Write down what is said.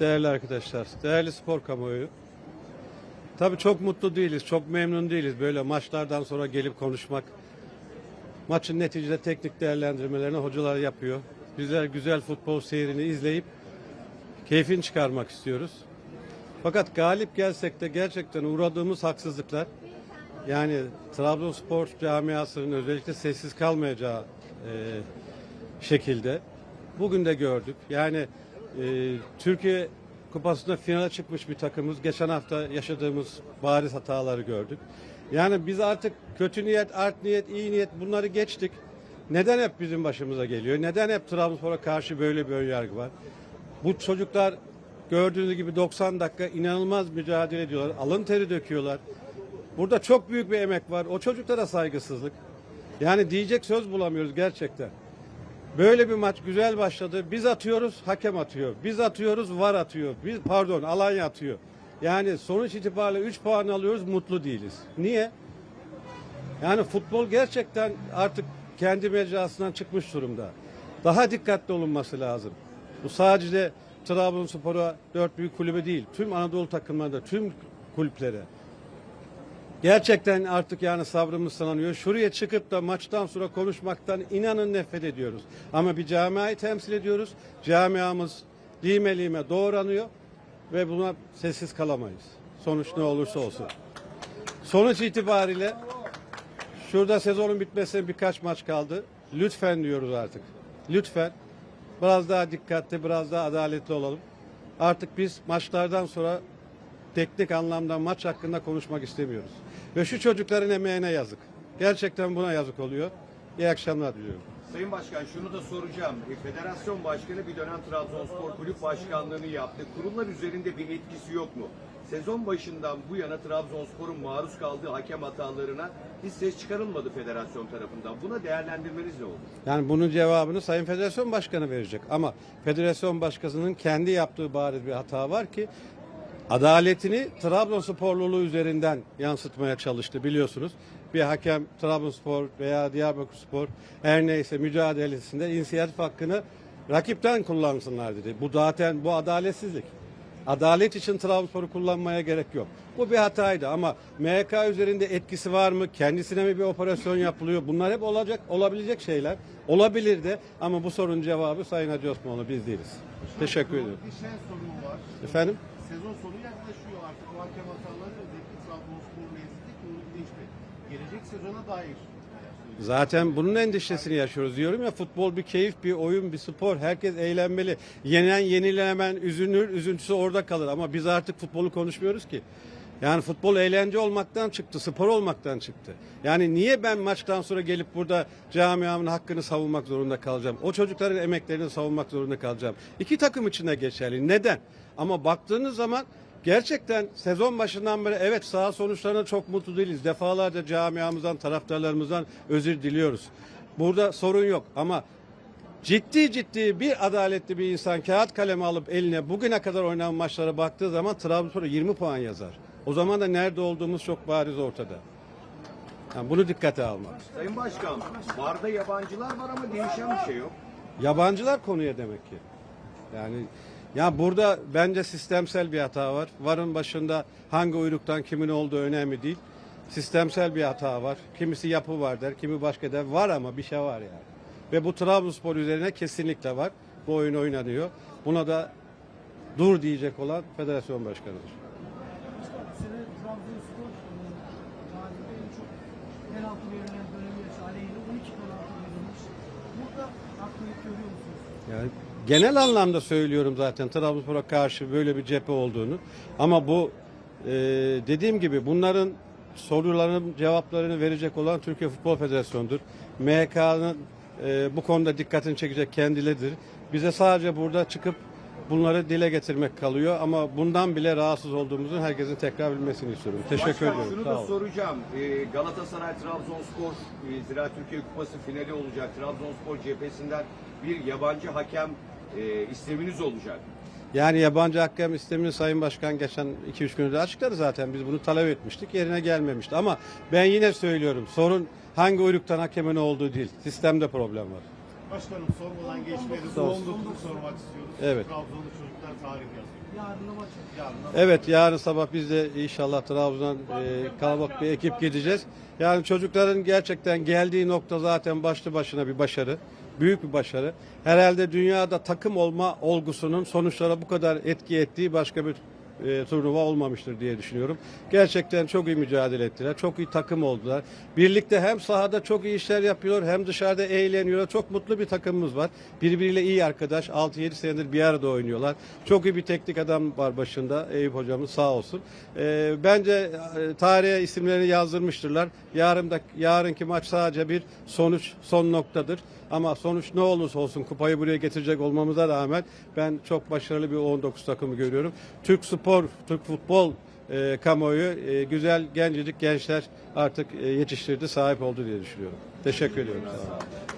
Değerli arkadaşlar, değerli spor kamuoyu. Tabii çok mutlu değiliz, çok memnun değiliz böyle maçlardan sonra gelip konuşmak. Maçın neticede teknik değerlendirmelerini hocalar yapıyor. Bizler güzel futbol seyrini izleyip keyfini çıkarmak istiyoruz. Fakat galip gelsek de gerçekten uğradığımız haksızlıklar yani Trabzonspor camiasının özellikle sessiz kalmayacağı e, şekilde bugün de gördük. Yani e, Türkiye Kupası'nda finale çıkmış bir takımız. Geçen hafta yaşadığımız bariz hataları gördük. Yani biz artık kötü niyet, art niyet, iyi niyet bunları geçtik. Neden hep bizim başımıza geliyor? Neden hep Trabzonspor'a karşı böyle bir önyargı var? Bu çocuklar gördüğünüz gibi 90 dakika inanılmaz mücadele ediyorlar. Alın teri döküyorlar. Burada çok büyük bir emek var. O çocuklara saygısızlık. Yani diyecek söz bulamıyoruz gerçekten. Böyle bir maç güzel başladı. Biz atıyoruz, hakem atıyor. Biz atıyoruz, var atıyor. Biz pardon, Alanya atıyor. Yani sonuç itibariyle 3 puan alıyoruz, mutlu değiliz. Niye? Yani futbol gerçekten artık kendi mecrasından çıkmış durumda. Daha dikkatli olunması lazım. Bu sadece Trabzonspor'a dört büyük kulübe değil. Tüm Anadolu takımlarında, tüm kulüplere. Gerçekten artık yani sabrımız sınanıyor. Şuraya çıkıp da maçtan sonra konuşmaktan inanın nefret ediyoruz. Ama bir camiayı temsil ediyoruz. Camiamız lime lime doğranıyor ve buna sessiz kalamayız. Sonuç ne olursa olsun. Sonuç itibariyle şurada sezonun bitmesine birkaç maç kaldı. Lütfen diyoruz artık. Lütfen biraz daha dikkatli, biraz daha adaletli olalım. Artık biz maçlardan sonra teknik anlamda maç hakkında konuşmak istemiyoruz. Ve şu çocukların emeğine yazık. Gerçekten buna yazık oluyor. İyi akşamlar diliyorum. Sayın Başkan şunu da soracağım. E, Federasyon Başkanı bir dönem Trabzonspor Kulüp Başkanlığını yaptı. Kurumlar üzerinde bir etkisi yok mu? Sezon başından bu yana Trabzonspor'un maruz kaldığı hakem hatalarına hiç ses çıkarılmadı federasyon tarafından. Buna değerlendirmeniz ne olur? Yani bunun cevabını Sayın Federasyon Başkanı verecek. Ama Federasyon Başkanı'nın kendi yaptığı bariz bir hata var ki adaletini Trabzonsporluluğu üzerinden yansıtmaya çalıştı biliyorsunuz. Bir hakem Trabzonspor veya Diyarbakırspor her neyse mücadelesinde inisiyatif hakkını rakipten kullansınlar dedi. Bu zaten bu adaletsizlik. Adalet için Trabzonspor'u kullanmaya gerek yok. Bu bir hataydı ama MHK üzerinde etkisi var mı? Kendisine mi bir operasyon yapılıyor? Bunlar hep olacak, olabilecek şeyler. Olabilir de ama bu sorunun cevabı Sayın Hacı Osmanoğlu biz değiliz. Teşekkür ediyorum. Bir şey sorun var. Efendim? Sezon sonu yaklaşıyor artık. Bu hakem hataları özellikle Trabzonspor nezdinde kronikleşti. Gelecek sezona dair. Zaten bunun endişesini yaşıyoruz diyorum ya futbol bir keyif, bir oyun, bir spor. Herkes eğlenmeli. Yenen yenilemen üzünür, üzüntüsü orada kalır ama biz artık futbolu konuşmuyoruz ki. Yani futbol eğlence olmaktan çıktı, spor olmaktan çıktı. Yani niye ben maçtan sonra gelip burada camiamın hakkını savunmak zorunda kalacağım? O çocukların emeklerini savunmak zorunda kalacağım. İki takım için de geçerli. Neden? Ama baktığınız zaman gerçekten sezon başından beri evet saha sonuçlarına çok mutlu değiliz. Defalarca camiamızdan, taraftarlarımızdan özür diliyoruz. Burada sorun yok ama ciddi ciddi bir adaletli bir insan kağıt kalemi alıp eline bugüne kadar oynanan maçlara baktığı zaman Trabzonspor'a 20 puan yazar. O zaman da nerede olduğumuz çok bariz ortada. Yani bunu dikkate almak. Sayın Başkan, barda yabancılar var ama değişen bir şey yok. Yabancılar konuya demek ki. Yani ya burada bence sistemsel bir hata var. Varın başında hangi uyruktan kimin olduğu önemli değil. Sistemsel bir hata var. Kimisi yapı var der, kimi başka der. Var ama bir şey var yani. Ve bu Trabzonspor üzerine kesinlikle var. Bu oyun oynanıyor. Buna da dur diyecek olan federasyon başkanıdır. Yani genel anlamda söylüyorum zaten Trabzonspor'a karşı böyle bir cephe olduğunu. Ama bu e, dediğim gibi bunların soruların cevaplarını verecek olan Türkiye Futbol Federasyonu'dur. MHK'nın e, bu konuda dikkatini çekecek kendileridir. Bize sadece burada çıkıp bunları dile getirmek kalıyor ama bundan bile rahatsız olduğumuzu herkesin tekrar bilmesini istiyorum. Teşekkür Başkan, ediyorum. şunu Sağ da olun. soracağım. Ee, Galatasaray Trabzonspor e, Zira Türkiye Kupası finali olacak. Trabzonspor cephesinden bir yabancı hakem e, isteminiz olacak. Yani yabancı hakem istemini Sayın Başkan geçen 2-3 günde açıkladı zaten. Biz bunu talep etmiştik. Yerine gelmemişti. Ama ben yine söylüyorum. Sorun hangi uyruktan hakemin olduğu değil. Sistemde problem var. Başkanım sormadan geçmedi. Sağ olsun. Doğum gününü sormak istiyoruz. Evet. Trabzonlu çocuklar tarih yazıyor. yarın maç. Yarın Evet yarın sabah biz de inşallah Trabzon'dan e, kalabalık bir ekip gideceğiz. Yani çocukların gerçekten geldiği nokta zaten başlı başına bir başarı. Büyük bir başarı. Herhalde dünyada takım olma olgusunun sonuçlara bu kadar etki ettiği başka bir e, turnuva olmamıştır diye düşünüyorum. Gerçekten çok iyi mücadele ettiler. Çok iyi takım oldular. Birlikte hem sahada çok iyi işler yapıyor hem dışarıda eğleniyorlar. Çok mutlu bir takımımız var. Birbiriyle iyi arkadaş. 6-7 senedir bir arada oynuyorlar. Çok iyi bir teknik adam var başında. Eyüp hocamız sağ olsun. E, bence e, tarihe isimlerini yazdırmıştırlar. Yarın da yarınki maç sadece bir sonuç, son noktadır. Ama sonuç ne olursa olsun kupayı buraya getirecek olmamıza rağmen ben çok başarılı bir 19 takımı görüyorum. Türk spor, Türk futbol e, kamuoyu e, güzel gencecik gençler artık e, yetiştirdi, sahip oldu diye düşünüyorum. Teşekkür ediyorum. Sağ olun.